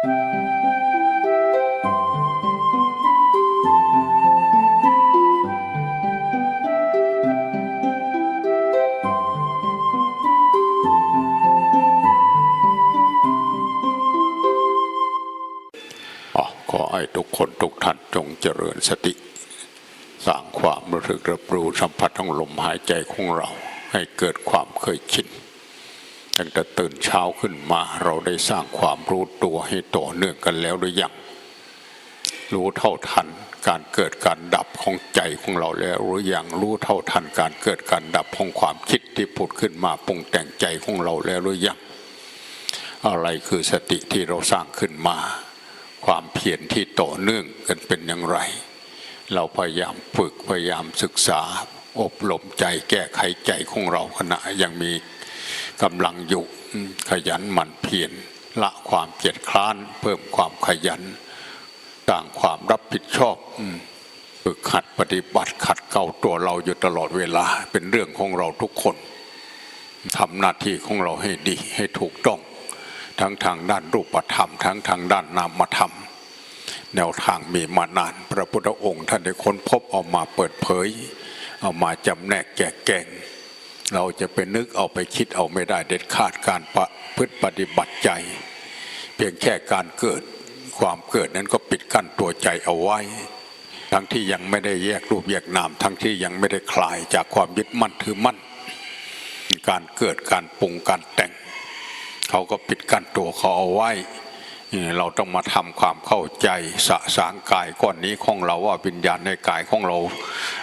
ขอให้ทุกคนทุกท่านจงเจริญสติ สร้างความรู้สึกรับรู้สัมผัสของลมหายใจของเรา ให้เกิดความเคยชิน ตั้งแต่ตื่นเช้าขึ้นมาเราได้สร้างความรู้ตัวให้ต่อเนื่องกันแล้วหรือยังรู้เท่าทันการเกิดการดับของใจของเราแล้วหรือยังรู้เท่าทันการเกิดการดับของความคิดที่ผุดขึ้นมาปรุงแต่งใจของเราแล้วหรือยังอะไรคือสติที่เราสร้างขึ้นมา ความเพียรที่ต่อเนื่องกันเป็นอย่างไร เราพยายามฝึกพยายามศึกษา อบรมใจแก้ไขใจของเราขณะยังมี กำลังอยู่ขยันหมั่นเพียรละความเกียจคร้าน เพิ่มความขยันสร้างความรับผิดชอบฝึกขัดปฏิบัติขัดเกลาตัวเราอยู่ตลอดเวลา เป็นเรื่องของเราทุกคนทำหน้าที่ของเราให้ดีให้ถูกต้อง ทั้งทางด้านรูปธรรม ทั้งทางด้านนามธรรม แนวทางมีมานาน พระพุทธองค์ท่านได้ค้นพบเอามาเปิดเผย เอามาจำแนกแกะแกง เราจะไปนึกเอาไปคิดเอาไม่ได้เด็ดขาดการประพฤติปฏิบัติใจ เพียงแค่การเกิดความเกิดนั้นก็ปิดกั้นตัวใจเอาไว้ ทั้งที่ยังไม่ได้แยกรูปแยกนาม ทั้งที่ยังไม่ได้คลายจากความยึดมั่นถือมั่น การเกิดการปรุงการแต่ง เขาก็ปิดกั้นตัวเขาเอาไว้ เราต้องมาทำความเข้าใจสะสางกายก้อนนี้ของเราว่าวิญญาณในกายของเรา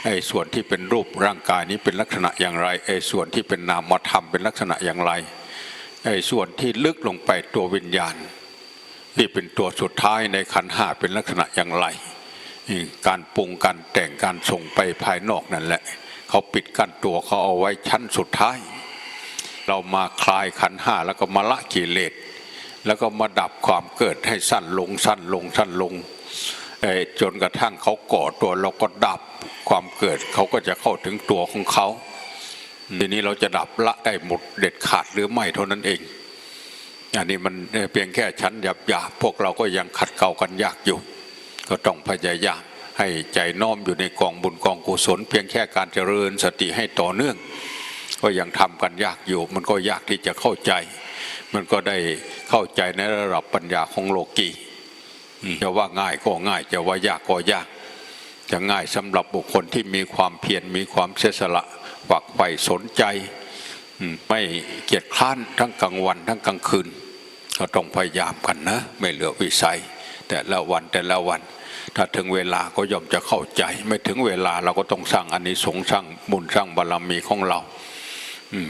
ไอ้ส่วนที่เป็นรูปร่างกายนี้เป็นลักษณะอย่างไรไอ้ส่วนที่เป็นนามธรรมเป็นลักษณะอย่างไรไอ้ส่วนที่ลึกลงไปตัววิญญาณ ที่เป็นตัวสุดท้ายในขันห้าเป็นลักษณะอย่างไร การปรุงการแต่งการส่งไปภายนอกนั่นแหละ เขาปิดกั้นตัวเขาเอาไว้ชั้นสุดท้าย เรามาคลายขันห้าแล้วก็มาละกิเลส แล้วก็มาดับความเกิดให้สั้นลงสั้นลงสั้นลงจนกระทั่งเขาก่อตัวเราก็ดับความเกิดเขาก็จะเข้าถึงตัวของเขาทีนี้เราจะดับละได้หมดเด็ดขาดหรือไม่เท่านั้นเองอันนี้มันเพียงแค่ชั้นหยาบหยาบๆพวกเราก็ยังขัดเกลากันยากอยู่ ก็ต้องพยายามให้ใจน้อมอยู่ในกองบุญกองกุศล เพียงแค่การเจริญสติให้ต่อเนื่อง ก็ยังทำกันยากอยู่ มันก็ยากที่จะเข้าใจ มันก็ได้เข้าใจในระดับปัญญาของโลกีอืมจะว่าง่ายก็ง่ายจะว่ายากก็ยาก จะง่ายสำหรับบุคคลที่มีความเพียรมีความเสียสละฝักใฝ่สนใจอืมไม่เกียจคร้านทั้งกลางวันทั้งกลางคืน ก็ต้องพยายามกันนะ ไม่เหลือวิสัย แต่ละวันแต่ละวัน ถ้าถึงเวลาก็ย่อมจะเข้าใจ ไม่ถึงเวลาเราก็ต้องสร้างอานิสงส์สร้างบุญสร้างบารมีของเรา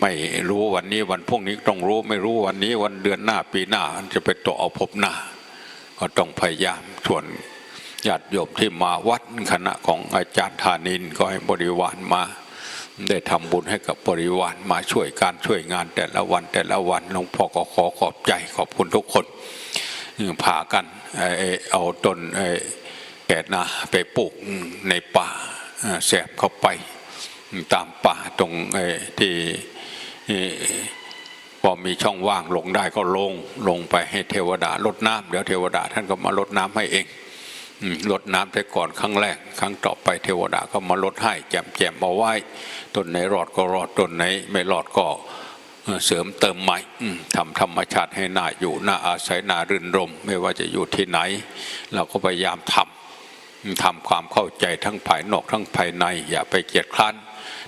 ไม่รู้วันนี้วันพรุ่งนี้ต้องรู้ไม่รู้วันนี้วันเดือนหน้าปีหน้าจะไปต่อเอาพบหน้า ก็ต้องพยายามส่วนญาติโยมที่มาวัดคณะของอาจารย์ธานินก็ให้บริวารมา ได้ทำบุญให้กับบริวารมาช่วยการช่วยงานแต่ละวันแต่ละวันหลวงพ่อก็ขอขอบใจขอบคุณทุกคนพากันเอ่อเอาต้นเอ่อแกะนาไปปลูกในป่าแสบเข้าไป ตามป่าตรงที่พอมีช่องว่างลงได้ก็ลงลงไปให้เทวดาลดน้ำเดี๋ยวเทวดาท่านก็มาลดน้ำให้เองลดน้ำแต่ก่อนครั้งแรก ครั้งต่อไปเทวดาก็มาลดให้แจมแจมเอาไว้ต้นไหนรอดก็รอดต้นไหนไม่รอดก็เสริมเติมใหม่ทำธรรมชาติให้น่าอยู่น่าอาศัยน่ารื่นรม ไม่ว่าจะอยู่ที่ไหน เราก็พยายามทำทำความเข้าใจทั้งภายนอกทั้งภายใน อย่าไปเกียจคร้าน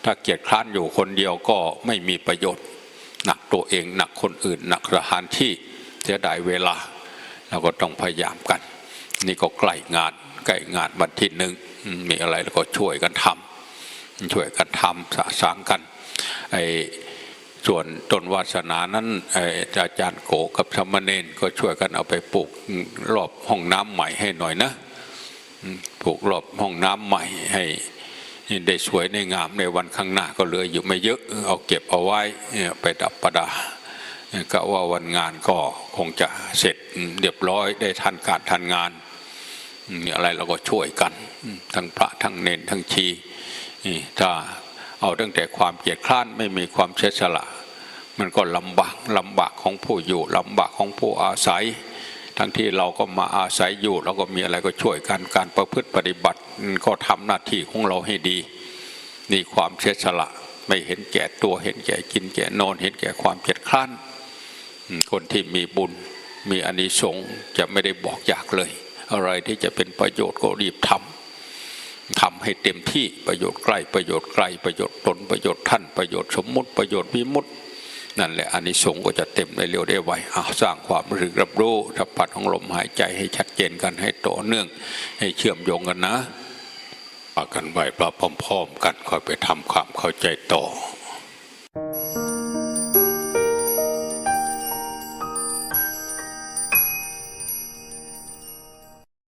ถ้าเกียจคร้านอยู่คนเดียวก็ไม่มีประโยชน์ หนักตัวเองหนักคนอื่น หนักสถานที่เสียดายเวลาเราก็ต้องพยายามกัน นี่ก็ใกล้งานใกล้งานวันที่หนึ่งมีอะไรเราก็ช่วยกันทำช่วยกันทำสะสางกันไอ้ส่วนต้นวาสนานั้นไอ้อาจารย์โกกับสามเณรก็ช่วยกันเอาไปปลูกรอบห้องน้ำใหม่ให้หน่อยนะปลูกรอบห้องน้ำใหม่ให้ ได้สวยในงามในวันข้างหน้าก็เหลืออยู่ไม่เยอะเอาเก็บเอาไว้ไปดับประดาก็ว่าวันงานก็คงจะเสร็จเรียบร้อยได้ทันการทันงานมีอะไรเราก็ช่วยกัน ทั้งพระทั้งเนนทั้งชีถ้าเอาตั้งแต่ความเกียดคร้านไม่มีความเสียสละ มันก็ลำบากลำบากของผู้อยู่ลำบากของผู้อาศัย ทั้งที่เราก็มาอาศัยอยู่เราก็มีอะไรก็ช่วยกันการประพฤติปฏิบัติก็ทำหน้าที่ของเราให้ดี นี่ความเสียสละไม่เห็นแก่ตัวเห็นแก่กินแก่นอนเห็นแก่ความเกียจคร้านคนที่มีบุญมีอานิสงส์จะไม่ได้บอกอยากเลย อะไรที่จะเป็นประโยชน์ก็รีบทำทำให้เต็มที่ประโยชน์ใกล้ประโยชน์ไกลประโยชน์ตนประโยชน์ท่านประโยชน์สมมุติประโยชน์วิมุติ นั่นแหละอานิสงส์ก็จะเต็มได้เร็วได้ไวอ้าสร้างความรู้สึกรับรู้สัมผัสของลมหายใจให้ชัดเจนกันให้ต่อเนื่อง ให้เชื่อมโยงกันนะปากันไหวปลาพร้อมๆกันคอยไปทำความเข้าใจต่อ